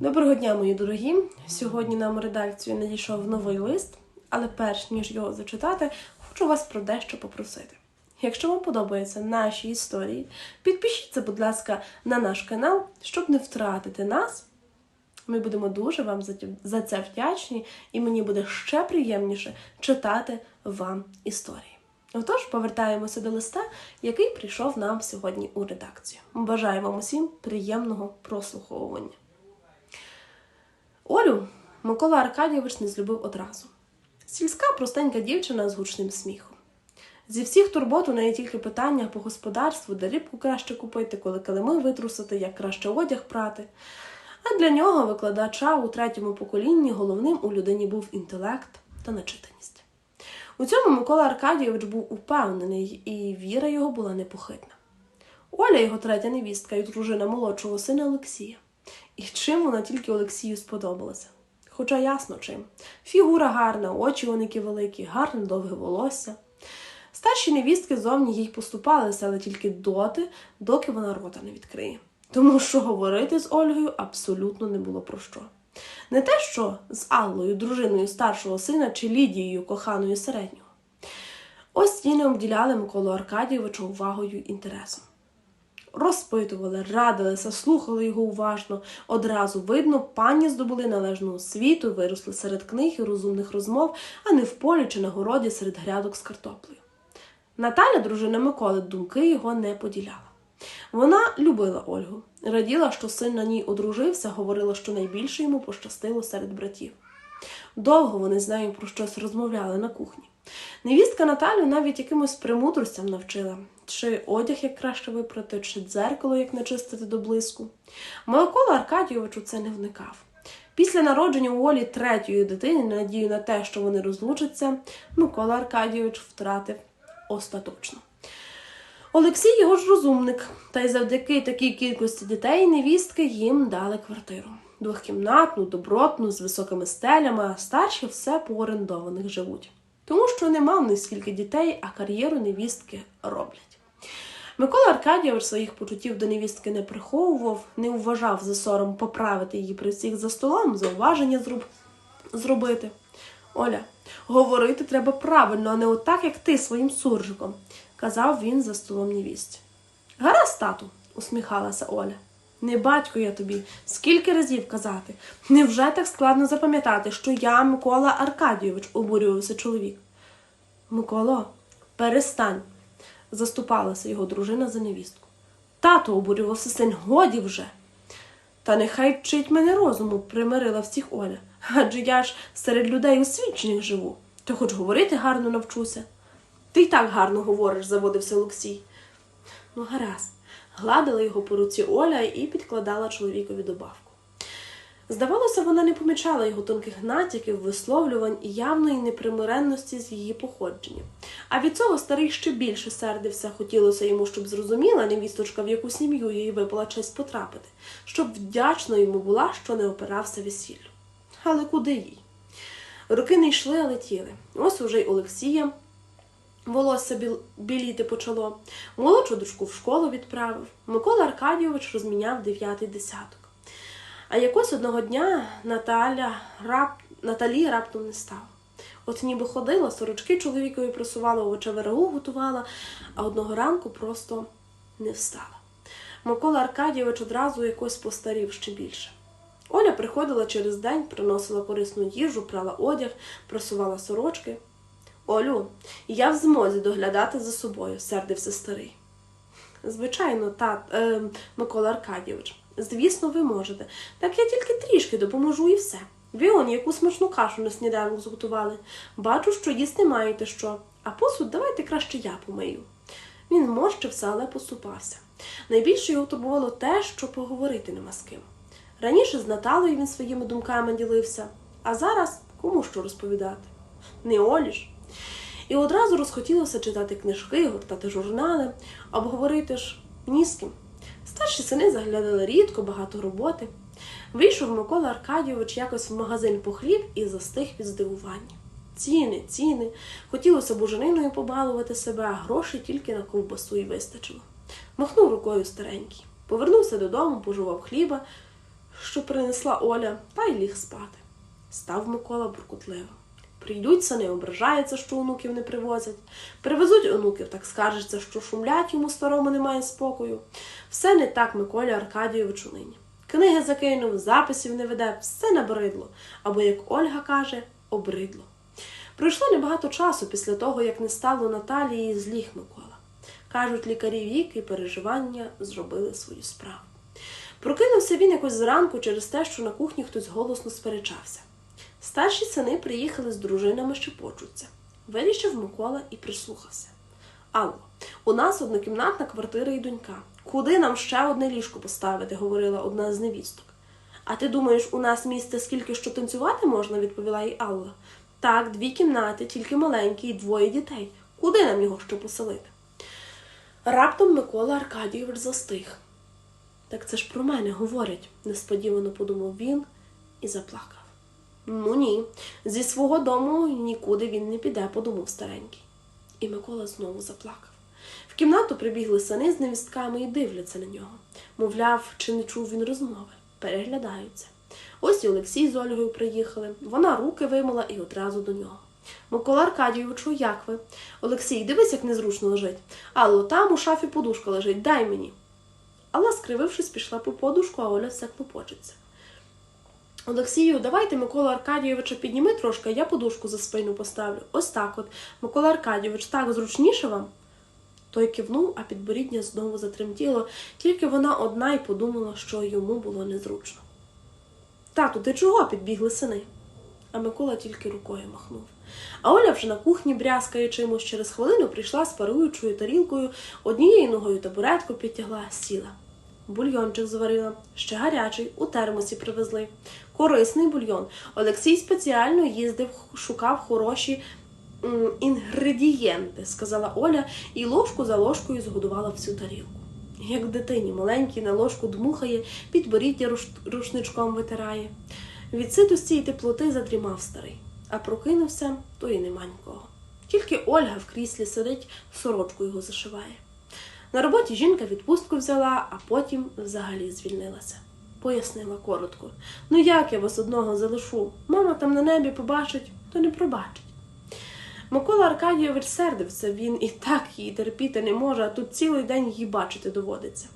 Доброго дня, мої дорогі! Сьогодні нам у редакцію надійшов новий лист, але перш ніж його зачитати, хочу вас про дещо попросити. Якщо вам подобаються наші історії, підпишіться, будь ласка, на наш канал, щоб не втратити нас. Ми будемо дуже вам за це вдячні, і мені буде ще приємніше читати вам історії. Отож, повертаємося до листа, який прийшов нам сьогодні у редакцію. Бажаю вам усім приємного прослуховування. Олю Микола Аркадійович не злюбив одразу. Сільська простенька дівчина з гучним сміхом. Зі всіх турбот у неї тільки питання по господарству, де рибку краще купити, коли килими витрусити, як краще одяг прати. А для нього, викладача у третьому поколінні, головним у людині був інтелект та начитаність. У цьому Микола Аркадійович був упевнений, і віра його була непохитна. Оля, його третя невістка і дружина молодшого сина Олексія. І чим вона тільки Олексію сподобалася? Хоча ясно чим. Фігура гарна, очі оники великі, гарне довге волосся. Старші невістки зовні їй поступалися, але тільки доти, доки вона рота не відкриє. Тому що говорити з Ольгою абсолютно не було про що. Не те, що з Аллою, дружиною старшого сина чи Лідією, коханою середнього. Ось ті не обділяли Миколу Аркадійовича увагою й інтересом. Розпитували, радилися, слухали його уважно. Одразу видно, пані здобули належну освіту, виросли серед книг і розумних розмов, а не в полі чи на городі серед грядок з картоплею. Наталя, дружина Миколи, думки його не поділяла. Вона любила Ольгу, раділа, що син на ній одружився, говорила, що найбільше йому пощастило серед братів. Довго вони з нею про щось розмовляли на кухні. Невістка Наталю навіть якимось премудростям навчила, чи одяг як краще випрати, чи дзеркало як начистити до блиску. Микола Аркадійович у це не вникав. Після народження у Олі третьої дитини надію на те, що вони розлучаться, Микола Аркадійович втратив остаточно. Олексій його ж розумник, та й завдяки такій кількості дітей невістки їм дали квартиру. Двохкімнатну, добротну, з високими стелями, а старші все по орендованих живуть. Тому що не мав ні скільки дітей, а кар'єру невістки роблять. Микола Аркадійович своїх почуттів до невістки не приховував, не вважав за сором поправити її при всіх за столом, зауваження зроб... зробити. Оля, говорити треба правильно, а не отак, як ти своїм суржиком, казав він за столом невісті. Гаразд, тату, усміхалася Оля. Не батько я тобі, скільки разів казати. Невже так складно запам'ятати, що я Микола Аркадійович, обурювався чоловік. Миколо, перестань, заступалася його дружина за невістку. Тато обурювався син, годі вже. Та нехай вчить мене розуму, примирила всіх Оля. Адже я ж серед людей освічених живу, то хоч говорити гарно навчуся. Ти й так гарно говориш, заводився Олексій. Ну, гаразд. Гладила його по руці Оля і підкладала чоловікові добавку. Здавалося, вона не помічала його тонких натяків, висловлювань і явної непримиренності з її походженням. А від цього старий ще більше сердився, хотілося йому, щоб зрозуміла невісточка, в яку сім'ю їй випала честь потрапити, щоб вдячна йому була, що не опирався весіллю. Але куди їй? Роки не йшли, а летіли. Ось уже й Олексія волосся біліти почало. Молодшу дочку в школу відправив. Микола Аркадійович розміняв дев'ятий десяток. А якось одного дня Наталя рап... Наталі раптом не стало. От ніби ходила, сорочки чоловікові просувала, овочеве рагу готувала, а одного ранку просто не встала. Микола Аркадійович одразу якось постарів ще більше. Оля приходила через день, приносила корисну їжу, прала одяг, просувала сорочки. Олю, я в змозі доглядати за собою, сердився старий. Звичайно, тат, е, Микола Аркадійович, звісно, ви можете. Так я тільки трішки допоможу і все. Ви он яку смачну кашу на сніданок зготували. Бачу, що їсти маєте що, а посуд давайте краще я помию. Він морщився, але поступався. Найбільше його турбувало те, що поговорити нема з ким. Раніше з Наталою він своїми думками ділився, а зараз кому що розповідати? Не Олі ж. І одразу розхотілося читати книжки, гортати журнали, обговорити ж ні з ким. Старші сини заглядали рідко, багато роботи. Вийшов Микола Аркадійович якось в магазин по хліб і застиг від здивування. Ціни, ціни. Хотілося бужениною побалувати себе, а грошей тільки на ковбасу й вистачило. Махнув рукою старенький. Повернувся додому, пожував хліба. що принесла Оля, та й ліг спати. Став Микола буркутливо. Прийдуть сини, ображаються, що онуків не привозять. Привезуть онуків, так скаржаться, що шумлять йому старому немає спокою. Все не так Миколі Аркадійовичу нині. Книги закинув, записів не веде, все набридло, або, як Ольга каже, обридло. Пройшло небагато часу після того, як не стало Наталії і зліг Микола. Кажуть, лікарі вік і переживання зробили свою справу. Прокинувся він якось зранку через те, що на кухні хтось голосно сперечався. Старші сини приїхали з дружинами, що почуться. Вирішив Микола і прислухався. Алло, у нас однокімнатна квартира і донька. Куди нам ще одне ліжко поставити? говорила одна з невісток. А ти думаєш, у нас місце скільки що танцювати можна? відповіла їй Алла. Так, дві кімнати, тільки маленькі і двоє дітей. Куди нам його ще поселити? Раптом Микола Аркадійович застиг. Так це ж про мене говорять, несподівано подумав він і заплакав. Ну ні, зі свого дому нікуди він не піде, подумав старенький. І Микола знову заплакав. В кімнату прибігли сини з невістками і дивляться на нього. Мовляв, чи не чув він розмови, переглядаються. Ось і Олексій з Ольгою приїхали. Вона руки вимила і одразу до нього. Микола Аркадійовичу, як ви? Олексій, дивись, як незручно лежить. Алло, там у шафі подушка лежить, дай мені. Алла, скривившись, пішла по подушку, а Оля все клопочеться. Олексію, давайте Микола Аркадійовича підніми трошки, я подушку за спину поставлю. Ось так от. Микола Аркадійович, так зручніше вам? Той кивнув, а підборіддя знову затремтіло, тільки вона одна й подумала, що йому було незручно. Тату, ти чого? підбігли сини. А Микола тільки рукою махнув. А Оля вже на кухні брязкає чимось через хвилину прийшла з паруючою тарілкою, однією ногою табуретку підтягла, сіла. Бульйончик зварила, ще гарячий, у термосі привезли. Корисний бульйон. Олексій спеціально їздив, шукав хороші інгредієнти, сказала Оля, і ложку за ложкою згодувала всю тарілку. Як дитині маленький на ложку дмухає, підборіддя руш... рушничком витирає. Від ситості й теплоти задрімав старий, а прокинувся, то й нема нікого. Тільки Ольга в кріслі сидить, сорочку його зашиває. На роботі жінка відпустку взяла, а потім взагалі звільнилася. Пояснила коротко. Ну як я вас одного залишу? Мама там на небі побачить, то не пробачить. Микола Аркадійович сердився, він і так її терпіти не може, а тут цілий день її бачити доводиться.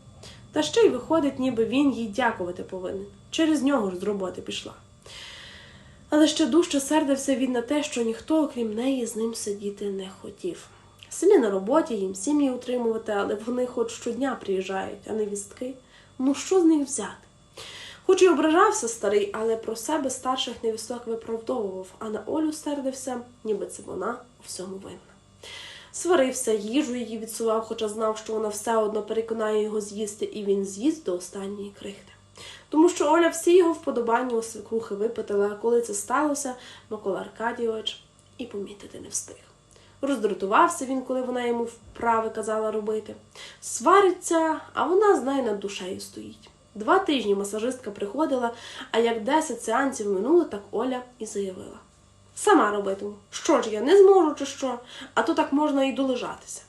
Та ще й виходить, ніби він їй дякувати повинен. Через нього ж з роботи пішла. Але ще дужче сердився він на те, що ніхто, окрім неї, з ним сидіти не хотів. Сини на роботі, їм сім'ї утримувати, але вони хоч щодня приїжджають, а не вістки. Ну що з них взяти? Хоч і ображався старий, але про себе старших невісток виправдовував, а на Олю сердився, ніби це вона у всьому винна. Сварився, їжу її відсував, хоча знав, що вона все одно переконає його з'їсти, і він з'їсть до останньої крихти. Тому що Оля всі його вподобання у свекрухи випитала, а коли це сталося, Микола Аркадійович і помітити не встиг. Роздратувався він, коли вона йому вправи казала робити. Свариться, а вона знає над душею стоїть. Два тижні масажистка приходила, а як десять сеансів минуло, так Оля і заявила. Сама робитиму. Що ж я не зможу, чи що, а то так можна і долежатися.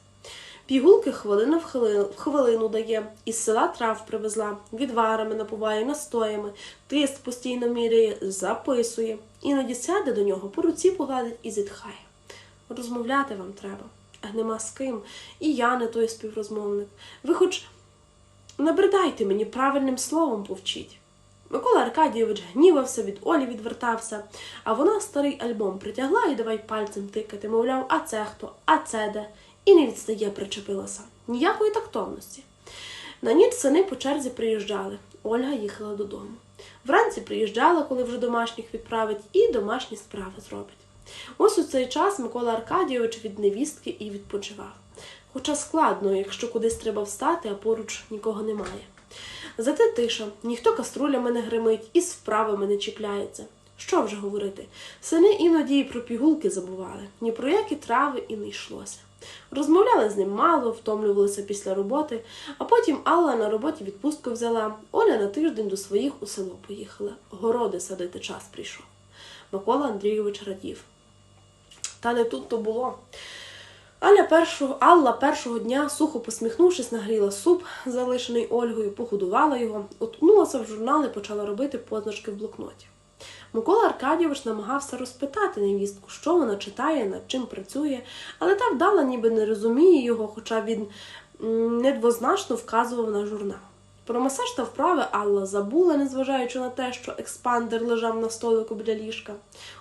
Пігулки хвилина в хвилину, в хвилину дає, із села трав привезла, відварами напуває, настоями, тиск постійно міряє, записує. Іноді сяде до нього, по руці погладить і зітхає. Розмовляти вам треба, а нема з ким, і я не той співрозмовник. Ви хоч набридайте мені правильним словом повчіть. Микола Аркадійович гнівався, від Олі відвертався, а вона старий альбом притягла і давай пальцем тикати, мовляв, а це хто, а це де, і не відстає, причепилася. Ніякої тактовності. На ніч сини по черзі приїжджали. Ольга їхала додому. Вранці приїжджала, коли вже домашніх відправить, і домашні справи зробить. Ось у цей час Микола Аркадійович від невістки і відпочивав. Хоча складно, якщо кудись треба встати, а поруч нікого немає. Зате тиша, ніхто каструлями не гримить і з вправами не чіпляється. Що вже говорити? Сини іноді і про пігулки забували, ні про які трави і не йшлося. Розмовляли з ним мало, втомлювалися після роботи, а потім Алла на роботі відпустку взяла, Оля на тиждень до своїх у село поїхала. Городи садити час прийшов. Микола Андрійович радів. Та не тут то було. Аля першого, Алла першого дня, сухо посміхнувшись, нагріла суп, залишений Ольгою, погодувала його, уткнулася в журнал і почала робити позначки в блокноті. Микола Аркадійович намагався розпитати невістку, що вона читає, над чим працює, але та вдала ніби не розуміє його, хоча він недвозначно вказував на журнал. Про масаж та вправи Алла забула, незважаючи на те, що експандер лежав на столику біля ліжка.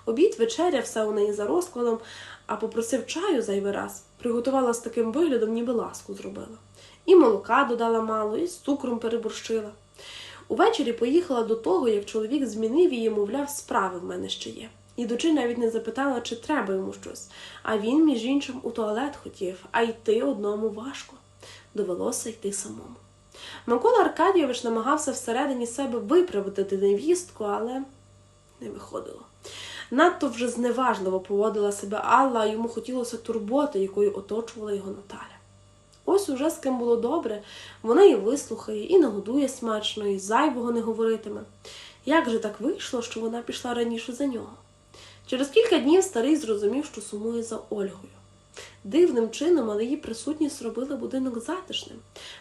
Обід, вечеря, все у неї за розкладом, а попросив чаю зайвий раз. Приготувала з таким виглядом, ніби ласку зробила. І молока додала мало, і з цукром переборщила. Увечері поїхала до того, як чоловік змінив її, мовляв, справи в мене ще є. Ідучи, навіть не запитала, чи треба йому щось. А він, між іншим, у туалет хотів, а йти одному важко. Довелося йти самому. Микола Аркадійович намагався всередині себе виправдати невістку, але не виходило. Надто вже зневажливо поводила себе Алла, а йому хотілося турботи, якою оточувала його Наталя. Ось уже з ким було добре, вона і вислухає, і нагодує смачно, і зайвого не говоритиме. Як же так вийшло, що вона пішла раніше за нього? Через кілька днів старий зрозумів, що сумує за Ольгою. Дивним чином, але її присутність робила будинок затишним.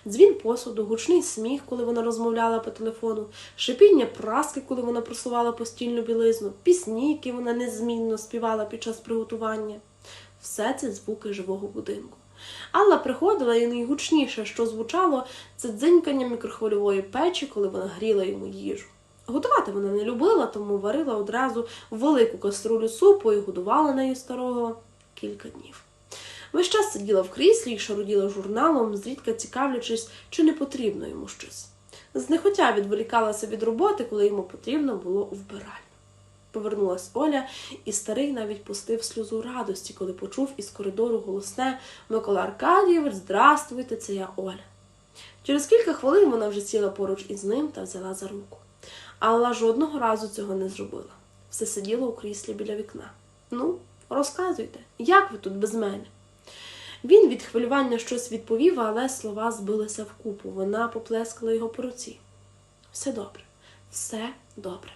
Дзвін посуду, гучний сміх, коли вона розмовляла по телефону, шипіння праски, коли вона просувала постільну білизну, пісні, які вона незмінно співала під час приготування. Все це звуки живого будинку. Алла приходила і найгучніше, що звучало, це дзинькання мікрохвильової печі, коли вона гріла йому їжу. Готувати вона не любила, тому варила одразу велику каструлю супу і годувала нею старого кілька днів. Весь час сиділа в кріслі і шаруділа журналом, зрідка цікавлячись, чи не потрібно йому щось. Знехотя відволікалася від роботи, коли йому потрібно було вбиральню. Повернулась Оля, і старий навіть пустив сльозу радості, коли почув із коридору голосне Микола Аркадійович, здрастуйте, це я Оля. Через кілька хвилин вона вже сіла поруч із ним та взяла за руку. Алла жодного разу цього не зробила. Все сиділо у кріслі біля вікна. Ну, розказуйте, як ви тут без мене? Він від хвилювання щось відповів, але слова збилися вкупу. Вона поплескала його по руці. Все добре, все добре.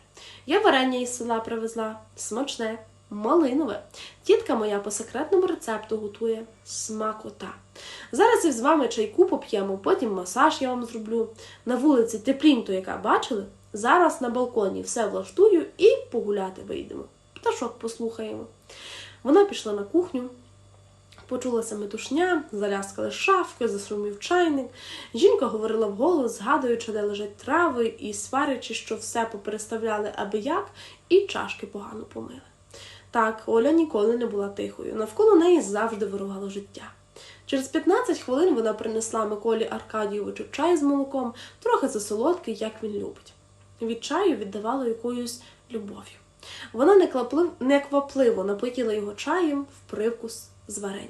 Я варення із села привезла, смачне, малинове. Тітка моя по секретному рецепту готує смакота. Зараз із вами чайку поп'ємо, потім масаж я вам зроблю. На вулиці теплінь-то, яка бачили? Зараз на балконі все влаштую і погуляти вийдемо. Пташок послухаємо. Вона пішла на кухню, Почулася метушня, заляскали шафки, засумів чайник. Жінка говорила вголос, згадуючи, де лежать трави, і сварячи, що все попереставляли аби як, і чашки погано помили. Так, Оля ніколи не була тихою. Навколо неї завжди вирувало життя. Через 15 хвилин вона принесла Миколі Аркадійовичу чай з молоком, трохи засолодкий, як він любить. Від чаю віддавала якоюсь любов'ю. Вона неквапливо напоїла його чаєм в привкус з варенням.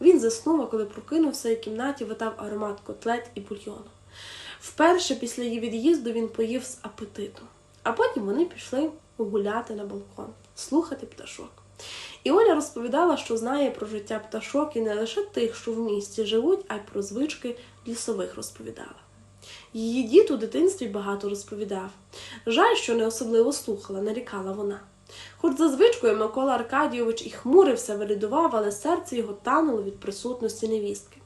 Він заснув, а коли прокинувся, і в кімнаті витав аромат котлет і бульйону. Вперше після її від'їзду він поїв з апетитом, а потім вони пішли гуляти на балкон, слухати пташок. І Оля розповідала, що знає про життя пташок і не лише тих, що в місті живуть, а й про звички лісових розповідала. Її дід у дитинстві багато розповідав. Жаль, що не особливо слухала, нарікала вона. Хоч за звичкою Микола Аркадійович і хмурився, вирядував, але серце його тануло від присутності невістки.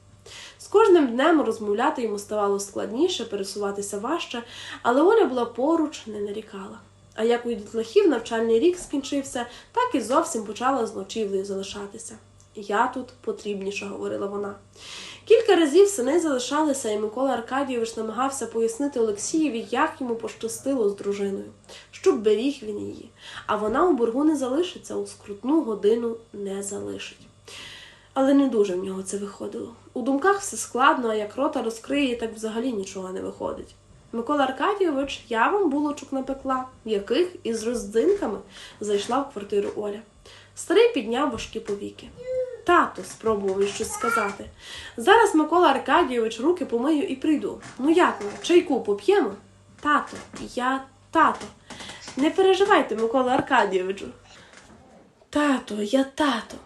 З кожним днем розмовляти йому ставало складніше, пересуватися важче, але Оля була поруч, не нарікала. А як у дітлахів навчальний рік скінчився, так і зовсім почала з залишатися. Я тут потрібніша, говорила вона. Кілька разів сини залишалися, і Микола Аркадійович намагався пояснити Олексієві, як йому пощастило з дружиною, щоб беріг він її, а вона у боргу не залишиться, у скрутну годину не залишить. Але не дуже в нього це виходило. У думках все складно, а як рота розкриє, так взагалі нічого не виходить. Микола Аркадійович, я вам булочок напекла, яких із роздзинками зайшла в квартиру Оля. Старий підняв важкі повіки. Тато, спробував щось сказати. Зараз Микола Аркадійович руки помию і прийду. Ну як ви, чайку поп'ємо? Тато, я тато. Не переживайте, Микола Аркадійовичу. Тато, я тато.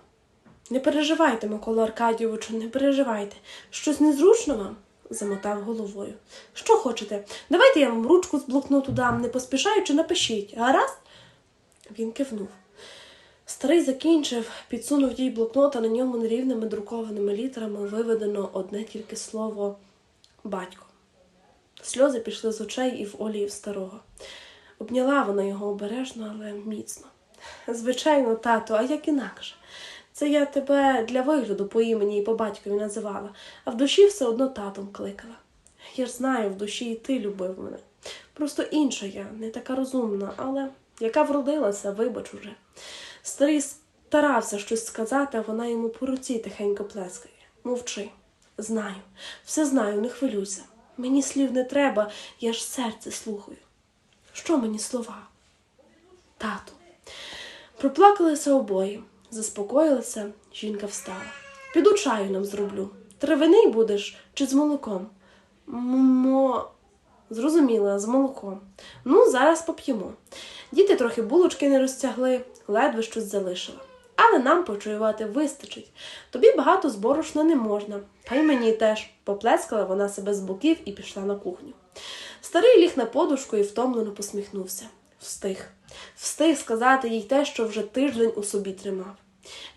Не переживайте, Микола Аркадійовичу, не переживайте. Щось незручно вам? замотав головою. Що хочете? Давайте я вам ручку з блокноту дам, не поспішаючи напишіть, гаразд? Він кивнув. Старий закінчив, підсунув їй блокнот, а на ньому нерівними друкованими літерами виведено одне тільки слово батько. Сльози пішли з очей і в Олі, і в старого. Обняла вона його обережно, але міцно. Звичайно, тато, а як інакше? Це я тебе для вигляду по імені і по батькові називала, а в душі все одно татом кликала. Я ж знаю, в душі і ти любив мене. Просто інша я, не така розумна, але яка вродилася, вибач уже. Старий старався щось сказати, а вона йому по руці тихенько плескає. Мовчи. Знаю, все знаю, не хвилюйся. Мені слів не треба, я ж серце слухаю. Що мені слова? Тату. Проплакалися обоє, заспокоїлися, жінка встала. Піду чаю нам зроблю. Травяний будеш чи з молоком? Мо. Зрозуміла, з молоком. Ну, зараз поп'ємо. Діти трохи булочки не розтягли, ледве щось залишила. Але нам почуювати вистачить. Тобі багато з борошна не можна, та й мені теж. Поплескала вона себе з боків і пішла на кухню. Старий ліг на подушку і втомлено посміхнувся. Встиг. Встиг сказати їй те, що вже тиждень у собі тримав.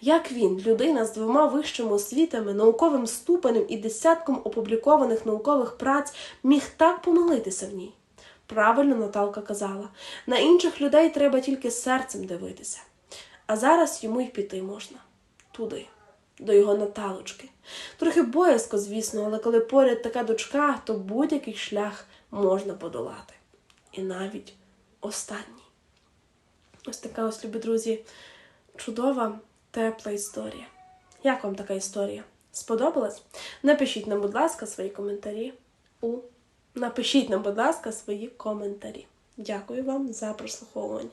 Як він, людина з двома вищими освітами, науковим ступенем і десятком опублікованих наукових праць, міг так помилитися в ній? Правильно Наталка казала, на інших людей треба тільки серцем дивитися. А зараз йому й піти можна. Туди, до його Наталочки. Трохи боязко, звісно, але коли поряд така дочка, то будь-який шлях можна подолати. І навіть останній. Ось така ось, любі друзі, чудова, тепла історія. Як вам така історія? Сподобалась? Напишіть нам, будь ласка, свої коментарі у Напишіть нам, будь ласка, свої коментарі. Дякую вам за прослуховування.